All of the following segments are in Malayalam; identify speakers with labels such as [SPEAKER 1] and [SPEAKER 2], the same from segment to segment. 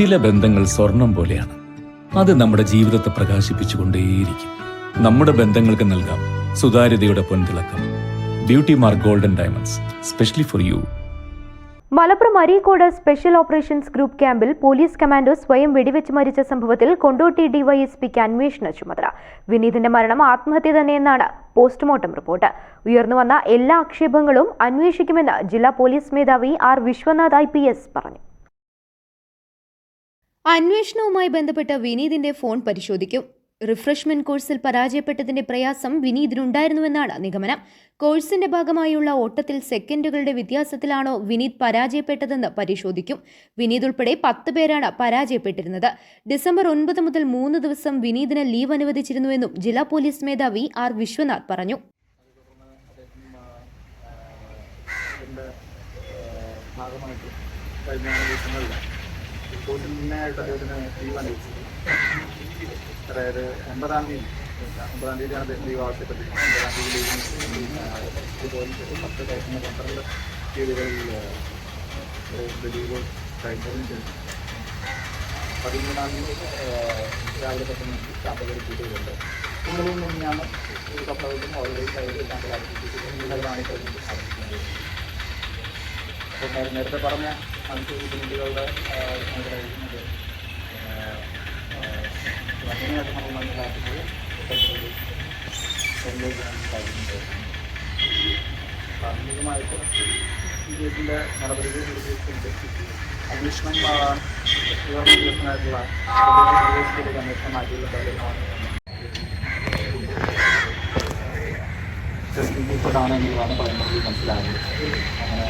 [SPEAKER 1] ചില ബന്ധങ്ങൾ സ്വർണം പോലെയാണ്. അത് നമ്മുടെ ജീവിതത്തെ പ്രകാശിപ്പിച്ചുകൊണ്ടേയിരിക്കും. നമ്മുടെ ബന്ധങ്ങൾക്ക് നൽകാം സുതാര്യതയുടെ പൊൻതിളക്കം. Beauty mark golden diamonds specially for you
[SPEAKER 2] Malappuram Areekode special operations group ക്യാമ്പിൽ പോലീസ് കമാൻഡോ സ്വയം വെടിവെച്ച് മരിച്ച സംഭവത്തിൽ കൊണ്ടോട്ടി ഡിവൈഎസ്പിക്ക് അന്വേഷണ ചുമതല. വിനീതിന്റെ മരണം ആത്മഹത്യ തന്നെയെന്നാണ് പോസ്റ്റ്മോർട്ടം റിപ്പോർട്ട് ഉയർന്നുവന്ന എല്ലാ ആക്ഷേപങ്ങളും അന്വേഷിക്കുമെന്ന് ജില്ലാ പോലീസ് മേധാവി ആർ വിശ്വനാഥ് ഐ പറഞ്ഞു. അന്വേഷണവുമായി ബന്ധപ്പെട്ട് വിനീതിന്റെ ഫോൺ പരിശോധിക്കും. റിഫ്രഷ്മെന്റ് കോഴ്സിൽ പരാജയപ്പെട്ടതിന്റെ പ്രയാസം വിനീതിനുണ്ടായിരുന്നുവെന്നാണ് നിഗമനം. കോഴ്സിന്റെ ഭാഗമായുള്ള ഓട്ടത്തിൽ സെക്കൻഡുകളുടെ വ്യത്യാസത്തിലാണോ വിനീത് പരാജയപ്പെട്ടതെന്ന് പരിശോധിക്കും. വിനീത് ഉൾപ്പെടെ പത്ത് പേരാണ് പരാജയപ്പെട്ടിരുന്നത്. ഡിസംബർ ഒൻപത് മുതൽ മൂന്ന് ദിവസം വിനീതിന് ലീവ് അനുവദിച്ചിരുന്നുവെന്നും ജില്ലാ പോലീസ് മേധാവി ആർ വിശ്വനാഥ് പറഞ്ഞു.
[SPEAKER 3] ഭാഗമായിട്ട് കഴിഞ്ഞ ദിവസങ്ങളിൽ മുന്നായിട്ട് അദ്ദേഹത്തിന് ലീവ് അനുവദിച്ചത് അതായത് ഒമ്പതാം തീയതി. ഒമ്പതാം തീയതിയാണ് അദ്ദേഹം ലീവ് ആവശ്യപ്പെട്ടിരിക്കുന്നത് ഒമ്പതാം തീയതി ലീവ് പത്ത് കഴിഞ്ഞ പന്ത്രണ്ട് തീയതികളിൽ ലീവ് കഴിഞ്ഞതിന് ശേഷം പതിമൂന്നാം തീയതി രാവിലെ പത്ത് മണിക്ക് ക്യാമ്പിൽ റിപ്പീറ്റ് ചെയ്തിട്ടുണ്ട്. ഇന്നലെയും തന്നെയാണ് ഈ കപ്പലും ഓൾറെഡി കഴിഞ്ഞ് ക്യാമ്പിൽ ഇന്നലെയാണ് കഴിഞ്ഞിട്ട് സാധിക്കുന്നത് അപ്പോൾ നേരത്തെ പറഞ്ഞ മാനസിക ബുദ്ധിമുട്ടുകളുടെ അങ്ങനെയായിട്ട് നമ്മൾ മനസ്സിലാക്കുന്നത് കേസിന്റെ നടപടികൾ അന്വേഷണം ആ, ഉയർന്ന ഉദ്യോഗസ്ഥനായിട്ടുള്ള ഉദ്യോഗസ്ഥരുടെ അന്വേഷണം പറയുന്നത്. മനസ്സിലാകുന്നത് അങ്ങനെ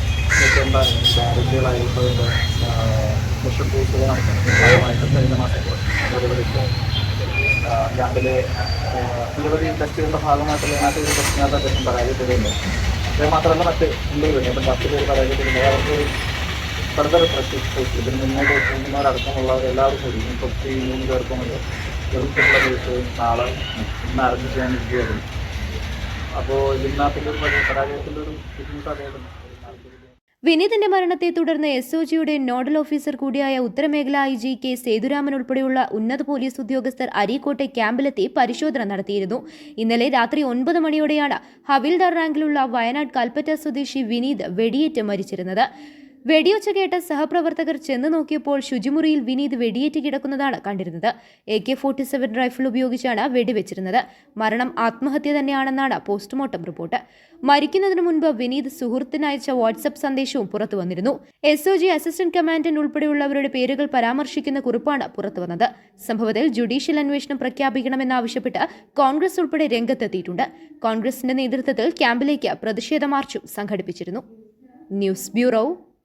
[SPEAKER 3] നിൽക്കേണ്ട വിദ്യകളായിട്ടുള്ള മിഷൻ നടത്തുന്നത് ഭാഗമായിട്ട് കഴിഞ്ഞ മാസം നിരവധി ക്യാമ്പിലെ നിരവധി ടെസ്റ്റുകളുടെ ഭാഗമായിട്ടുള്ള നാട്ടുകാർ ടെസ്റ്റിനകത്ത് അദ്ദേഹം പരാജയപ്പെടുന്നുണ്ട് അത് മാത്രമല്ല മറ്റ് ഉള്ളവരുണ്ട് ഇപ്പം പത്ത് പേര് പരാജയപ്പെടുന്നത് അവർക്ക് ഫർദർ പ്രശ്നം ഇതിന് മുന്നോട്ട് പോകുന്നവരടക്കമുള്ളവർ എല്ലാവരും കൂടി മുപ്പത്തി മൂന്ന് പേർക്കുമുണ്ട് വെറുത്തുള്ള ദിവസവും നാളെ ഇന്ന് അറേഞ്ച് ചെയ്യാനിരിക്കുകയായിരുന്നു അപ്പോൾ ഇതിനകത്തിന്റെ പരാജയത്തിന്റെ ഒരു ബുദ്ധിമുട്ട് അദ്ദേഹത്തിന്
[SPEAKER 2] വിനീതിന്റെ മരണത്തെ തുടർന്ന് എസ് ഒ ജിയുടെ നോഡൽ ഓഫീസർ കൂടിയായ ഉത്തരമേഖല ഐ ജി കെ സേതുരാമൻ ഉൾപ്പെടെയുള്ള ഉന്നത പോലീസ് ഉദ്യോഗസ്ഥർ അരീക്കോട്ടെ ക്യാമ്പിലെത്തി പരിശോധന നടത്തിയിരുന്നു. ഇന്നലെ രാത്രി ഒൻപത് മണിയോടെയാണ് ഹവിൽദാർ റാങ്കിലുള്ള വയനാട് കൽപ്പറ്റ സ്വദേശി വിനീത് വെടിയേറ്റ് മരിച്ചിരുന്നത്. വെടിയൊച്ച കേട്ട സഹപ്രവർത്തകർ ചെന്ന് നോക്കിയപ്പോൾ ശുചിമുറിയിൽ വിനീത് വെടിയേറ്റ് കിടക്കുന്നതാണ് കണ്ടിരുന്നത്. A K forty seven rifle ഉപയോഗിച്ചാണ് വെടിവെച്ചിരുന്നത്. മരണം ആത്മഹത്യ തന്നെയാണെന്നാണ് പോസ്റ്റ്മോർട്ടം റിപ്പോർട്ട്. മരിക്കുന്നതിന് മുൻപ് വിനീത് സുഹൃത്തിന് അയച്ച വാട്സപ്പ് സന്ദേശവും പുറത്തു വന്നിരുന്നു. S O G assistant commandant ഉൾപ്പെടെയുള്ളവരുടെ പേരുകൾ പരാമർശിക്കുന്ന കുറിപ്പാണ് പുറത്തുവന്നത് സംഭവത്തിൽ ജുഡീഷ്യൽ അന്വേഷണം പ്രഖ്യാപിക്കണമെന്നാവശ്യപ്പെട്ട് കോൺഗ്രസ് ഉൾപ്പെടെ രംഗത്തെത്തിയിട്ടുണ്ട്. കോൺഗ്രസിന്റെ നേതൃത്വത്തിൽ ക്യാമ്പിലേക്ക് പ്രതിഷേധ മാർച്ചും സംഘടിപ്പിച്ചിരുന്നു. News bureau